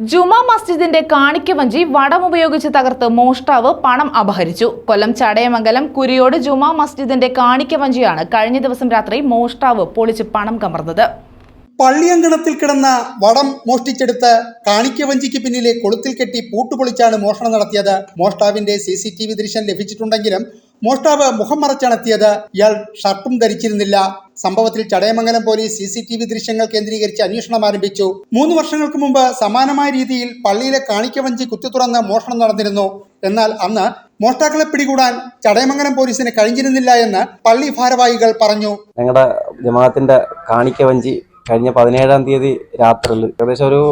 ജുമാ മസ്ജിദിന്റെ കാണിക്കവഞ്ചി വടം ഉപയോഗിച്ച് തകർത്ത് മോഷ്ടാവ് പണം അപഹരിച്ചു. കൊല്ലം ചടയമംഗലം കുരിയോട് ജുമാ മസ്ജിദിന്റെ കാണിക്കവഞ്ചിയാണ് കഴിഞ്ഞ ദിവസം രാത്രി മോഷ്ടാവ് പൊളിച്ച് പണം കമർന്നത്. പള്ളിയങ്കണത്തിൽ കിടന്ന വടം മോഷ്ടിച്ചെടുത്ത് കാണിക്കവഞ്ചിക്ക് പിന്നിലെ കൊളുത്തിൽ കെട്ടി പൂട്ടുപൊളിച്ചാണ് മോഷണം നടത്തിയത്. മോഷ്ടാവിന്റെ സി സി ടി വി ദൃശ്യം ലഭിച്ചിട്ടുണ്ടെങ്കിലും മോഷ്ടാവ് മുഖം മറച്ചാണെത്തിയത് ഇയാൾ ഷർട്ടും ധരിച്ചിരുന്നില്ല. സംഭവത്തിൽ Chadayamangalam police C C T V ദൃശ്യങ്ങൾ കേന്ദ്രീകരിച്ച് അന്വേഷണം ആരംഭിച്ചു. മൂന്ന് വർഷങ്ങൾക്ക് മുമ്പ് സമാനമായ രീതിയിൽ പള്ളിയിലെ കാണിക്ക വഞ്ചി കുത്തി തുറന്ന് മോഷണം നടന്നിരുന്നു. എന്നാൽ അന്ന് മോഷ്ടാക്കളെ പിടികൂടാൻ ചടയമംഗലം പോലീസിന് കഴിഞ്ഞിരുന്നില്ല എന്ന് പള്ളി ഭാരവാഹികൾ പറഞ്ഞു. ഞങ്ങളുടെ ജമാഅത്തിന്റെ കാണിക്ക വഞ്ചി കഴിഞ്ഞ പതിനേഴാം തീയതി രാത്രിയിൽ ഏകദേശം ഒരു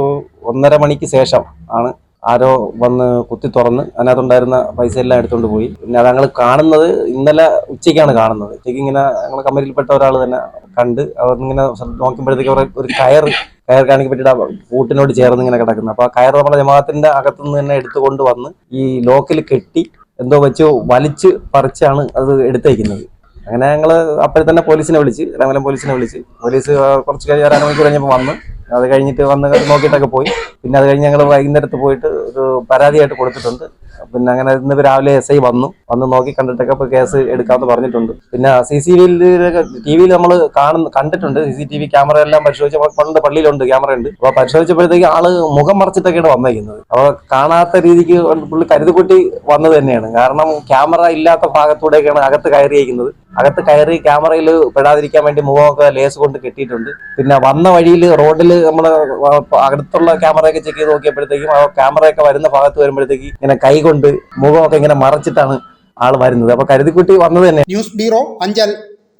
ഒന്നര മണിക്ക് ശേഷം ആണ് ആരോ വന്ന് കുത്തി തുറന്ന് അതിനകത്തുണ്ടായിരുന്ന പൈസ എല്ലാം എടുത്തുകൊണ്ട് പോയി. പിന്നെ ഞങ്ങൾ കാണുന്നത് ഇന്നലെ ഉച്ചയ്ക്കാണ് കാണുന്നത്. ഉച്ചയ്ക്ക് ഇങ്ങനെ ഞങ്ങളെ കമ്പനിയിൽപ്പെട്ട ഒരാൾ തന്നെ കണ്ട് അവർ ഇങ്ങനെ നോക്കുമ്പോഴത്തേക്ക് അവർ ഒരു കയർ കയർ കാണിക്ക് പറ്റിയിട്ട് കൂട്ടിനോട് ചേർന്ന് ഇങ്ങനെ കിടക്കുന്നത് അപ്പോൾ ആ കയർ നമ്മുടെ ജമാഅത്തിന്റെ അകത്തുനിന്ന് തന്നെ എടുത്തുകൊണ്ട് വന്ന് ഈ ലോക്കിൽ കെട്ടി എന്തോ വെച്ച് വലിച്ച് പറിച്ചാണ് അത് എടുത്തേക്കുന്നത്. അങ്ങനെ ഞങ്ങൾ അപ്പോൾ തന്നെ പോലീസിനെ വിളിച്ച് രാമലം പോലീസിനെ വിളിച്ച്. പോലീസ് കുറച്ച് കഴിഞ്ഞ് ഒരു അരമണിക്കൂർ കഴിഞ്ഞപ്പോൾ വന്ന് അത് കഴിഞ്ഞിട്ട് വന്ന് നോക്കിയിട്ടൊക്കെ പോയി. പിന്നെ അത് കഴിഞ്ഞ് ഞങ്ങൾ വൈകുന്നേരത്ത് പോയിട്ട് ഒരു പരാതിയായിട്ട് കൊടുത്തിട്ടുണ്ട്. പിന്നെ അങ്ങനെ ഇന്ന് രാവിലെ എസ് ഐ വന്നു. വന്ന് നോക്കി കണ്ടിട്ടൊക്കെ ഇപ്പോൾ കേസ് എടുക്കാമെന്ന് പറഞ്ഞിട്ടുണ്ട്. പിന്നെ സി സി വിയിൽ ടി വിയിൽ നമ്മൾ കാണുന്ന കണ്ടിട്ടുണ്ട്. C C T V camera എല്ലാം പരിശോധിച്ച് പണ്ട് പള്ളിയിലുണ്ട് ക്യാമറ ഉണ്ട് അപ്പോൾ പരിശോധിച്ചപ്പോഴത്തേക്ക് ആൾ മുഖം മറച്ചിട്ടൊക്കെയാണ് വന്നേക്കുന്നത്. അപ്പോൾ കാണാത്ത രീതിക്ക് പുള്ളി കരുതുകൂട്ടി വന്നത് തന്നെയാണ്. കാരണം ക്യാമറ ഇല്ലാത്ത ഭാഗത്തൂടെയൊക്കെയാണ് അകത്ത് കയറിയിരിക്കുന്നത്. അകത്ത് കയറി ക്യാമറയിൽ പെടാതിരിക്കാൻ വേണ്ടി മുഖമൊക്കെ ലേസ് കൊണ്ട് കെട്ടിയിട്ടുണ്ട്. പിന്നെ വന്ന വഴിയിൽ റോഡിൽ നമ്മൾ അടുത്തുള്ള ക്യാമറയൊക്കെ ചെക്ക് ചെയ്ത് നോക്കിയപ്പോഴത്തേക്കും ആ ക്യാമറയൊക്കെ വരുന്ന ഭാഗത്ത് വരുമ്പോഴത്തേക്ക് ഇങ്ങനെ കൈ കൊണ്ട് മുഖമൊക്കെ ഇങ്ങനെ മറച്ചിട്ടാണ് ആൾ വരുന്നത്. അപ്പൊ കരുതിക്കുട്ടി വന്നത് തന്നെ. News bureau Anchal.